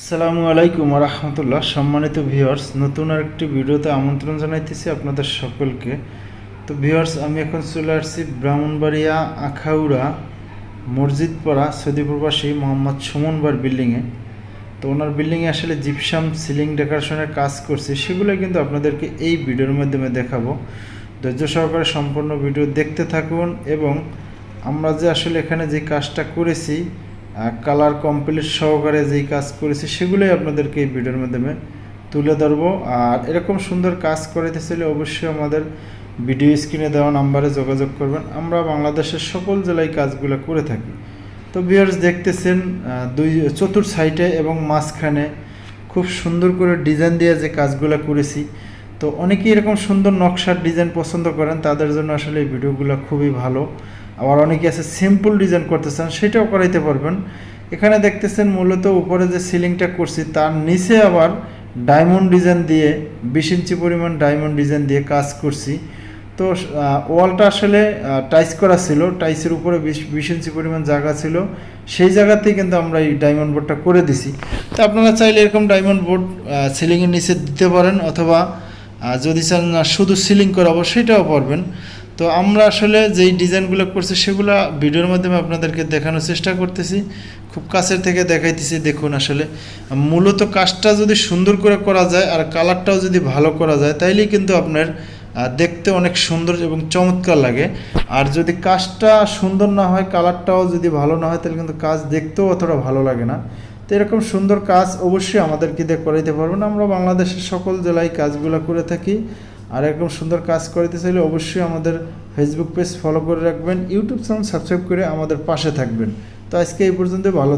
আসসালামু আলাইকুম রহমতুল্লাহ সম্মানিত ভিউয়ার্স, নতুন আরেকটি ভিডিওতে আমন্ত্রণ জানাইতেছি আপনাদের সকলকে। তো ভিউয়ার্স, আমি এখন চলে আসছি ব্রাহ্মণবাড়িয়া আখাউড়া মসজিদ পাড়া সৌদি প্রবাসী মোহাম্মদ সুমনবার বিল্ডিংয়ে। তো ওনার বিল্ডিংয়ে আসলে জিপসাম সিলিং ডেকোরেশনের কাজ করছি, সেগুলো কিন্তু আপনাদেরকে এই ভিডিওর মাধ্যমে দেখাবো। ধৈর্য সহকারে সম্পূর্ণ ভিডিও দেখতে থাকুন এবং আমরা যে আসলে এখানে যে কাজটা করেছি কালার কমপ্লিট সহকারে যেই কাজ করেছি সেগুলোই আপনাদেরকে এই ভিডিওর মাধ্যমে তুলে ধরবো। আর এরকম সুন্দর কাজ চাইলে অবশ্যই আমাদের ভিডিও স্ক্রিনে দেওয়া নাম্বারে যোগাযোগ করবেন। আমরা বাংলাদেশের সকল জেলায় কাজগুলো করে থাকি। তো ভিউয়ার্স দেখতেছেন দুই চতুর সাইডে এবং মাঝখানে খুব সুন্দর করে ডিজাইন দিয়ে যে কাজগুলো করেছি। তো অনেকেই এরকম সুন্দর নকশার ডিজাইন পছন্দ করেন, তাদের জন্য আসলে এই ভিডিওগুলো খুবই ভালো। আবার অনেকে আছে সিম্পল ডিজাইন করতে চান সেটাও করাইতে পারবেন। এখানে দেখতেছেন মূলত উপরে যে সিলিংটা করছি, তার নিচে আবার ডায়মন্ড ডিজাইন দিয়ে, বিশ ইঞ্চি পরিমাণ ডায়মন্ড ডিজাইন দিয়ে কাজ করছি। তো ওয়ালটা আসলে টাইস করা ছিল টাইসের উপরে বিশ বিশ ইঞ্চি পরিমাণ জায়গা ছিল। সেই জায়গাতেই কিন্তু আমরা এই ডায়মন্ড বোর্ডটা করে দিছি। তো আপনারা চাইলে এরকম ডায়মন্ড বোর্ড সিলিংয়ের নিচে দিতে পারেন, অথবা যদি চান শুধু সিলিং করাবো সেটাও পারবেন। তো আমরা আসলে যেই ডিজাইনগুলো করছি, সেগুলো ভিডিওর মাধ্যমে আপনাদেরকে দেখানোর চেষ্টা করতেছি। খুব কাছের থেকে দেখাইতেছি, দেখুন আসলে। মূলত কাজটা যদি সুন্দর করে করা যায় আর কালারটাও যদি ভালো করা যায়, তাইলেই কিন্তু আপনার দেখতে অনেক সুন্দর এবং চমৎকার লাগে। আর যদি কাজটা সুন্দর না হয়, কালারটাও যদি ভালো না হয়, তাহলে কিন্তু কাজ দেখতেও অতটা ভালো লাগে না। তো এরকম সুন্দর কাজ অবশ্যই আমাদেরকে দিয়ে করাইতে পারবেন। আমরা বাংলাদেশের সকল জেলায় কাজগুলো করে থাকি। আর এরকম সুন্দর কাজ করতে চাইলে অবশ্যই আমাদের ফেসবুক পেজ ফলো করে রাখবেন ইউটিউব চ্যানেল সাবস্ক্রাইব করে আমাদের পাশে থাকবেন। তো আজকে এই পর্যন্ত ভালো